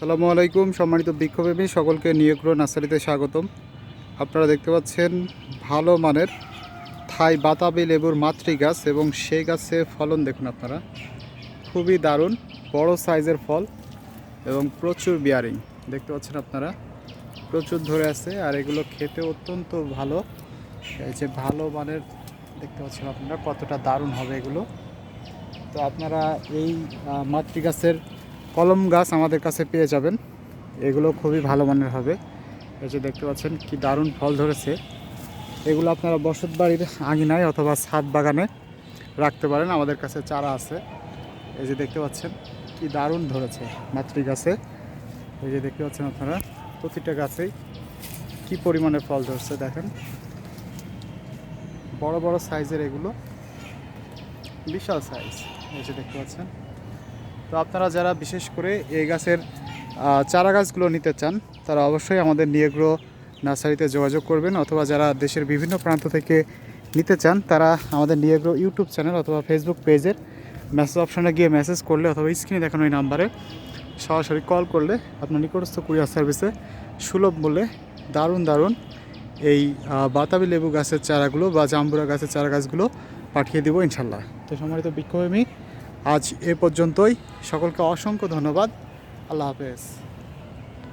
সালামু আলাইকুম, সম্মানিত বৃক্ষপ্রেমী সকলকে নিয়োগ্র নার্সারিতে স্বাগতম। আপনারা দেখতে পাচ্ছেন ভালো মানের থাই বাতাবি লেবুর মাতৃ গাছ এবং সেই গাছে ফলন দেখুন আপনারা। খুবই দারুণ, বড় সাইজের ফল এবং প্রচুর বিয়ারিং দেখতে পাচ্ছেন আপনারা। প্রচুর ধরে আছে আর এগুলো খেতে অত্যন্ত ভালো। এই যে ভালো মানের দেখতে পাচ্ছেন আপনারা কতটা দারুণ হবে এগুলো। তো আপনারা এই মাতৃ গাছের কলম গাছ আমাদের কাছে পেয়ে যাবেন। এগুলো খুবই ভালো মানের হবে। এই যে দেখতে পাচ্ছেন কি দারুণ ফল ধরেছে। এগুলো আপনারা বসত বাড়ির আঙিনায় অথবা ছাদ বাগানে রাখতে পারেন। আমাদের কাছে চারা আছে। এই যে দেখতে পাচ্ছেন কি দারুণ ধরেছে মাতৃ গাছে। এই যে দেখতে পাচ্ছেন আপনারা প্রতিটা গাছেই কি পরিমাণে ফল ধরছে দেখেন। বড় বড় সাইজের এগুলো, বিশাল সাইজ। এই যে দেখতে পাচ্ছেন তো আপনারা যারা বিশেষ করে এই গাছের চারা গাছগুলো নিতে চান, তারা অবশ্যই আমাদের নিয়েগ্রো নার্সারিতে যোগাযোগ করবেন অথবা যারা দেশের বিভিন্ন প্রান্ত থেকে নিতে চান, তারা আমাদের নিয়েগ্রো ইউটিউব চ্যানেল অথবা ফেসবুক পেজের মেসেজ অপশানে গিয়ে মেসেজ করলে অথবা স্ক্রিনে দেখানো এই নাম্বারে সরাসরি কল করলে আপনার নিকটস্থ কুরিয়ার সার্ভিসে সুলভ মূল্যে দারুণ দারুণ এই বাতাবি লেবু গাছের চারাগুলো বা জাম্বুরা গাছের চারা গাছগুলো পাঠিয়ে দেবো ইনশাল্লাহ। তো সম্মানিত বিক্ষোভী আজ এ পর্যন্তই। সকলকে অসংখ্য ধন্যবাদ। আল্লাহ হাফেজ।